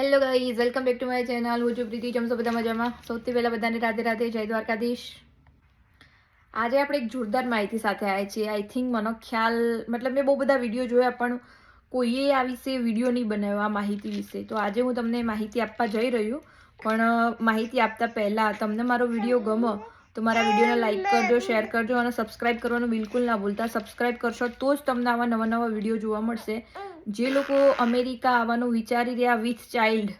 Hello guys welcome back to my channel હું છું પ્રીતિ. ચમસો બધા મજામાં? સૌથી પહેલાં બધાને રાધે રાધે, જય દ્વારકાધીશ. આજે આપણે એક જોરદાર માહિતી સાથે આવ્યા છીએ. આઈ થિંક મને ખ્યાલ, મતલબ મેં બહુ બધા વીડિયો જોયા, પણ કોઈએ આ વિશે વીડિયો નહીં બનાવ્યો માહિતી વિશે. તો આજે હું તમને માહિતી આપવા જઈ રહ્યું, પણ માહિતી આપતા પહેલાં તમને મારો વીડિયો ગમો, તો મારા વિડીયોને લાઇક કરજો શેર કરજો અને સબસ્ક્રાઇબ કરવાનું બિલકુલ ના ભૂલતા. સબસ્ક્રાઇબ કરશો તો જ તમને આવા નવા નવા વીડિયો જોવા મળશે. જે લોકો અમેરિકા આવવાનું વિચારી રહ્યા વિથ ચાઇલ્ડ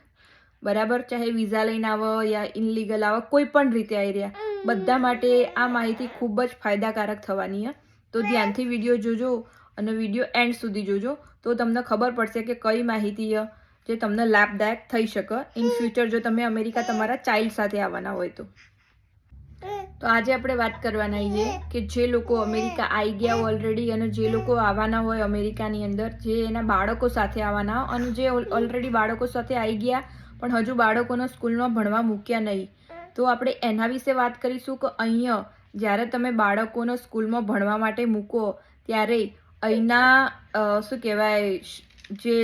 બરાબર? ચાહે વિઝા લઈને આવો યા ઇનલીગલ આવો કોઈ પણ રીતે આવી રહ્યા. બધા માટે આ માહિતી ખૂબ જ ફાયદાકારક થવાની છે તો ધ્યાનથી વીડિયો જોજો અને વીડિયો એન્ડ સુધી જોજો. તો તમને ખબર પડશે કે કઈ માહિતી જે તમને લાભદાયક થઈ શકે. ઇન ફ્યુચર જો તમે અમેરિકા તમારા ચાઇલ્ડ સાથે આવવાના હોય તો. તો આજે આપણે વાત કરવાના છીએ કે જે લોકો અમેરિકા આવી ગયા હોય ઓલરેડી અને જે લોકો આવવાના હોય અમેરિકાની અંદર, જે એના બાળકો સાથે આવવાના હોય અને જે ઓલરેડી બાળકો સાથે આવી ગયા, પણ હજુ બાળકોને સ્કૂલમાં ભણવા મૂક્યા નહીં. તો આપણે એના વિશે વાત કરીશું કે અહીંયા જ્યારે તમે બાળકોને સ્કૂલમાં ભણવા માટે મૂકો, ત્યારે અહીંના શું કહેવાય જે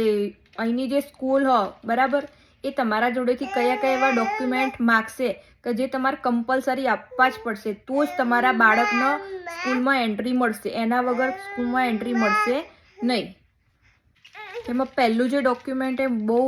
અહીંની જે સ્કૂલ હો, બરાબર? એ તમારા જોડેથી કયા કયા એવા ડોક્યુમેન્ટ માગશે? કે જે તમારે કમ્પલસરી આપવા જ પડશે તો જ તમારા બાળકનો સ્કૂલમાં એન્ટ્રી મળશે. એના વગર સ્કૂલમાં એન્ટ્રી મળશે નહીં. એમાં પહેલું જે ડોક્યુમેન્ટ એ બહુ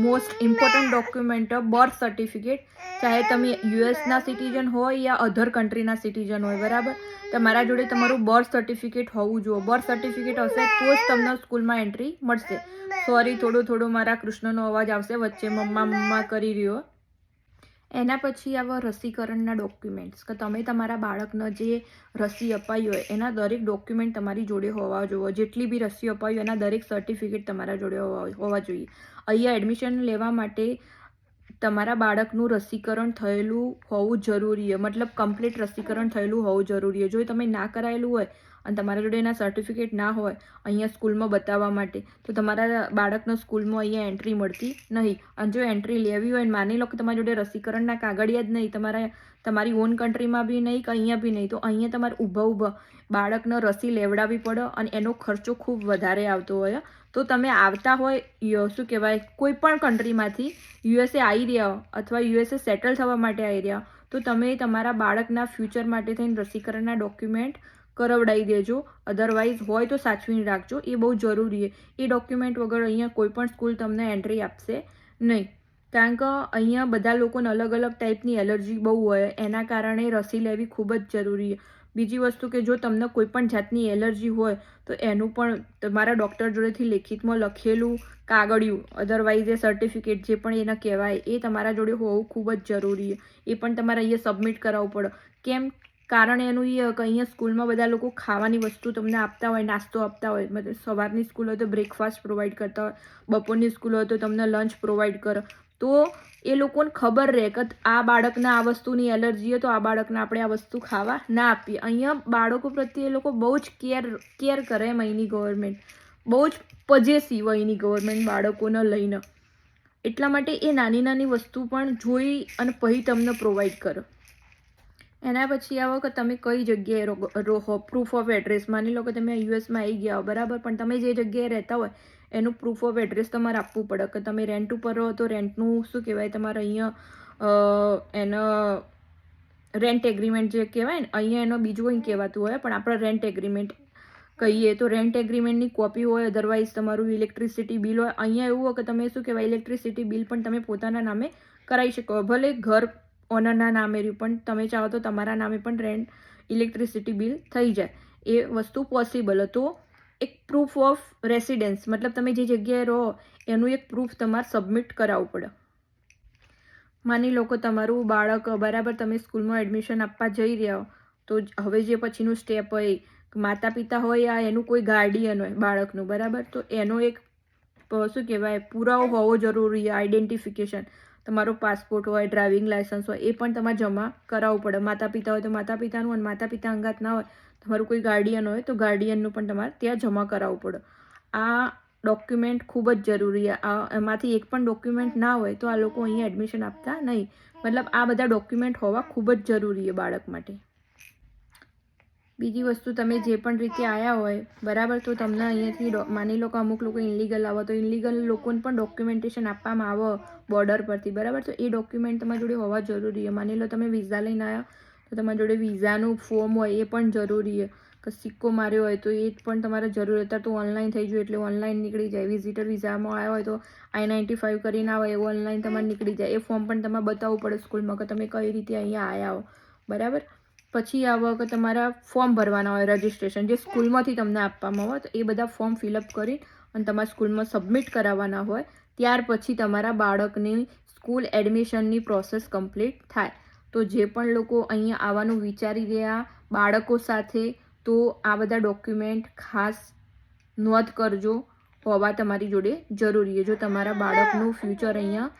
most important document birth certificate ચાહે તમે યુએસના સિટીઝન હોય યા અધર કન્ટ્રીના સિટીઝન હોય બરાબર? તમારા જોડે તમારું બર્થ સર્ટિફિકેટ હોવું જોઈએ બર્થ સર્ટિફિકેટ હશે તો જ તમને સ્કૂલમાં એન્ટ્રી મળશે. સોરી થોડો થોડો મારા કૃષ્ણનો અવાજ આવશે. વચ્ચે મમ્મા મમ્મા કરી રહ્યો. એના પછી આવા રસીકરણના ડોક્યુમેન્ટ્સ કે તમે તમારા બાળકને જે રસી અપાઈ હોય, એના દરેક ડોક્યુમેન્ટ તમારી જોડે હોવા જોઈએ જેટલી બી રસી અપાઈ હોય, એના દરેક સર્ટિફિકેટ તમારા જોડે હોવા જોઈએ. અહીંયા એડમિશન લેવા માટે તમારા બાળકનું રસીકરણ થયેલું હોવું જરૂરી છે. મતલબ કમ્પ્લીટ રસીકરણ થયેલું હોવું જરૂરી છે. જો તમે ના કરાયેલું હોય અને તમારા જોડે એના સર્ટિફિકેટ ના હોય, અહીંયા સ્કૂલમાં બતાવવા માટે, તો તમારા બાળકનો સ્કૂલમાં અહીંયા એન્ટ્રી મળતી નહીં. અને જો એન્ટ્રી લેવી હોય માની લો કે તમારી જોડે રસીકરણના કાગળિયા જ નહીં, તમારા, તમારી ઓન કન્ટ્રીમાં બી નહીં કે અહીંયા બી નહીં, તો અહીંયા તમારે ઊભા ઊભા બાળકને રસી લેવડાવવી પડે અને એનો ખર્ચો ખૂબ વધારે આવતો હોય. તો તમે આવતા હોય શું કહેવાય કોઈ પણ કન્ટ્રીમાંથી યુએસએ આવી રહ્યા અથવા યુએસએ સેટલ થવા માટે આવી રહ્યા તો તમે તમારા બાળકના ફ્યુચર માટે થઈને રસીકરણના ડોક્યુમેન્ટ કરવડાવી દેજો. અધરવાઇઝ હોય તો સાચવીને રાખજો. એ બહુ જરૂરી છે. એ ડોક્યુમેન્ટ વગર અહીંયા કોઈ પણ સ્કૂલ તમને એન્ટ્રી આપશે નહીં. કારણ કે અહીંયા બધા લોકોને અલગ અલગ ટાઈપની એલર્જી બહુ હોય. એના કારણે રસી લેવી ખૂબ જ જરૂરી છે. બીજી વસ્તુ કે જો તમને કોઈ પણ જાતની એલર્જી હોય, તો એનું પણ તમારા ડૉક્ટર જોડેથી લેખિતમાં લખેલું કાગળિયું અધરવાઇઝ એ સર્ટિફિકેટ જે પણ એને કહેવાય, એ તમારા જોડે હોવું ખૂબ જ જરૂરી છે. એ પણ તમારે અહીંયા સબમિટ કરાવવું પડે. કેમ? કારણ એનું એ કે, અહીંયા સ્કૂલમાં બધા લોકો ખાવાની વસ્તુ તમને આપતા હોય, નાસ્તો આપતા હોય, મતલબ સવારની સ્કૂલ હોય તો બ્રેકફાસ્ટ પ્રોવાઈડ કરતા હોય, બપોરની સ્કૂલ હોય તો તમને લંચ પ્રોવાઈડ કરે તો એ લોકોને ખબર રહે કે આ બાળકને આ વસ્તુની એલર્જી હોય તો આ બાળકને આપણે આ વસ્તુ ખાવા ના આપીએ. અહીંયા બાળકો પ્રત્યે એ લોકો બહુ જ કેર કેર કરે એમ અહીંની ગવર્મેન્ટ બહુ જ પજેસિવ અહીંની ગવર્મેન્ટ બાળકોને લઈને. એટલા માટે એ નાની નાની વસ્તુ પણ જોઈ અને પછી તમને પ્રોવાઈડ કરો. એના પછી આવો કે તમે કઈ જગ્યાએ રહો પ્રૂફ ઓફ એડ્રેસ માની લો કે તમે યુએસમાં આવી ગયા હો, બરાબર? પણ તમે જે જગ્યાએ રહેતા હોય એનું પ્રૂફ ઓફ એડ્રેસ તમારે આપવું પડે. કે તમે રેન્ટ ઉપર રહો તો રેન્ટનું શું કહેવાય? તમારે અહીંયા એનો રેન્ટ એગ્રીમેન્ટ જે કહેવાય ને, અહીંયા એનો બીજું કંઈ કહેવાતું હોય, પણ આપણે રેન્ટ એગ્રીમેન્ટ કહીએ તો રેન્ટ એગ્રીમેન્ટની કોપી હોય અધરવાઇઝ તમારું ઇલેક્ટ્રિસિટી બિલ હોય. અહીંયા એવું હોય કે તમે શું કહેવાય? ઇલેક્ટ્રિસિટી બિલ પણ તમે પોતાના નામે કરાવી શકો. ભલે ઘર ઓનરના નામે રહ્યું, પણ તમે ચાહો તો તમારા નામે પણ રેન્ટ ઇલેક્ટ્રિસિટી બિલ થઈ જાય. એ વસ્તુ પોસિબલ તો એક પ્રૂફ ઓફ રેસિડેન્સ મતલબ તમે જે જગ્યાએ રહો, એનું એક પ્રૂફ તમારે સબમિટ કરાવવું પડે. માની લો કે તમારું બાળક, બરાબર, તમે સ્કૂલમાં એડમિશન આપવા જઈ રહ્યા હો, તો હવે જે પછીનું સ્ટેપ હોય માતા પિતા હોય, આ એનું કોઈ ગાર્ડિયન હોય, બાળકનું, બરાબર? તો એનો એક શું કહેવાય, પુરાવો હોવો જરૂરી છે આઈડેન્ટિફિકેશન તમારો પાસપોર્ટ હોય, ડ્રાઇવિંગ લાયસન્સ હોય, એ પણ તમારે જમા કરાવવું પડે. માતા પિતા હોય તો માતા પિતાનું અને માતા પિતા અંગાત ના હોય, તમારું કોઈ ગાર્ડિયન હોય તો ગાર્ડિયનનું પણ તમારે ત્યાં જમા કરાવવું પડે. આ ડોક્યુમેન્ટ ખૂબ જ જરૂરી આ એમાંથી એક પણ ડોક્યુમેન્ટ ના હોય તો આ લોકો અહીંયા એડમિશન આપતા નહીં. મતલબ આ બધા ડોક્યુમેન્ટ હોવા ખૂબ જ જરૂરી છે બાળક માટે. બીજી વસ્તુ તમે જે પણ રીતે આવ્યા હોય, બરાબર? તો તમને અહીંયાથી માની લો કે અમુક લોકો ઇનલીગલ આવે, તો ઇનલીગલ લોકોને પણ ડોક્યુમેન્ટેશન આપવામાં આવે બોર્ડર પરથી, બરાબર? તો એ ડોક્યુમેન્ટ તમારી જોડે હોવા જરૂરી છે. માની લો તમે વિઝા લઈને આવ્યા તો તમારી જોડે વિઝાનું ફોર્મ હોય એ પણ જરૂરી છે. કે સિક્કો માર્યો હોય તો એ પણ તમારે જરૂર. અત્યારે તો ઓનલાઈન થઈ ગયું એટલે ઓનલાઈન નીકળી જાય. વિઝિટર વિઝામાં આવ્યા હોય તો આઈ નાઇન્ટી ફાઇવ કરીને આવે, એવું ઓનલાઈન તમારે નીકળી જાય. એ ફોર્મ પણ તમારે બતાવવું પડે સ્કૂલમાં કે તમે કઈ રીતે અહીંયા આવ્યા હો, બરાબર? પછી આ કે તમારા ફોર્મ ભરવાના હોય રજિસ્ટ્રેશન જે સ્કૂલમાંથી તમને આપવામાં હોય તો એ બધા ફોર્મ ફિલઅપ કરી અને તમારા સ્કૂલમાં સબમિટ કરાવવાના હોય, ત્યાર પછી તમારા બાળકની સ્કૂલ એડમિશનની પ્રોસેસ કમ્પ્લીટ થાય. તો જે પણ લોકો અહીંયા આવવાનું વિચારી રહ્યા બાળકો સાથે, તો આ બધા ડોક્યુમેન્ટ ખાસ નોંધ કરજો, હોવા તમારી જોડે જરૂરી છે. જો તમારા બાળકનું ફ્યુચર અહીંયા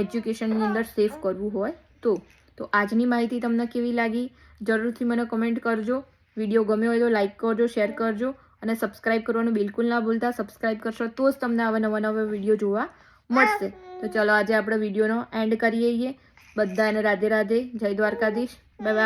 એજ્યુકેશનની અંદર સેફ કરવું હોય તો. તો આજની માહિતી તમને કેવી લાગી? જરૂરથી મને કમેન્ટ કરજો. વીડિયો ગમ્યો હોય તો લાઈક કરજો શેર કરજો અને સબસ્ક્રાઇબ કરવાનું બિલકુલ ના ભૂલતા. સબસ્ક્રાઇબ કરશો તો જ તમને આવા નવા નવા વીડિયો જોવા મળશે. તો ચલો આજે આપણે વિડીયોનો એન્ડ કરીએ બધાને રાધે રાધે. જય દ્વારકાધીશ. બાય